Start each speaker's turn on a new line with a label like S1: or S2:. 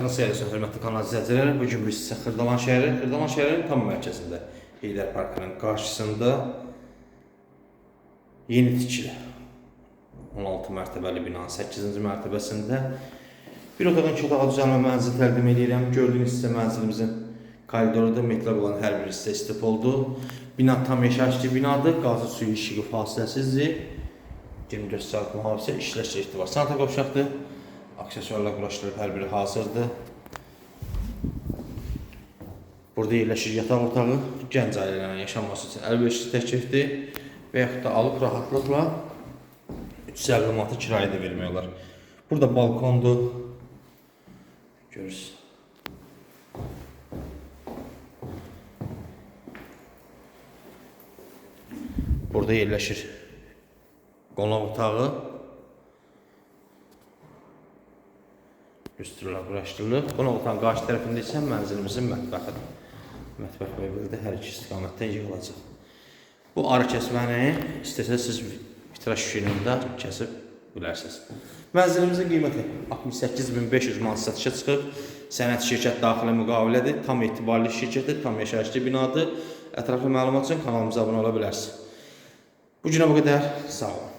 S1: Nasıl yerləşir, hörmətli kanal izləyicilər? Bu gün biz sizə Xırdalan şəhəri, Xırdalan şəhərinin tam mərkəzində, Heydər Parkının qarşısında yeni tikili 16 mərtəbəli binanın 8-ci mərtəbəsində bir otağın iki otağa düzəlmə mənzil təqdim edirəm. Gördüyünüz hissə mənzilimizin koridorudur, metrab olan hər bir hissə istif oldu. Bina tam yaşayışlı binadır, qazı suyu işığı fasiləsizdir. 24 saat mühafizə işləş etibar. Santa qovşaqdır. Aksesuarlar quraşdırılıb, hər biri hazırdır. Burada yerləşir yataq otağı, gənc ailələrin yaşaması üçün əlverişli təklifdir və yaxud da alıb rahatlıqla 350 manatı kirayə də vermək olar. Burada balkondur. Görürsünüz. Burada yerləşir qonaq otağı. Üstürlər quraşdırılıb. Qonaq otağın qarşı tərəfində isə mənzilimizin mətbəxidir. Mətbəx mebeli də hər iki istiqamətdən yığılacaq. Bu arı kəsməni istəsəz siz vitraş işığında kəsib bilərsiniz. Mənzilimizin qiyməti 68500 manat satışa çıxıb. Sənəd şirkət daxili müqavilədir. Tam etibarlı şirkətdir, tam yaşayışlı binadır. Ətraflı məlumat üçün kanalımıza abunə ola bilərsiniz. Bu günə bu qədər. Sağ olun.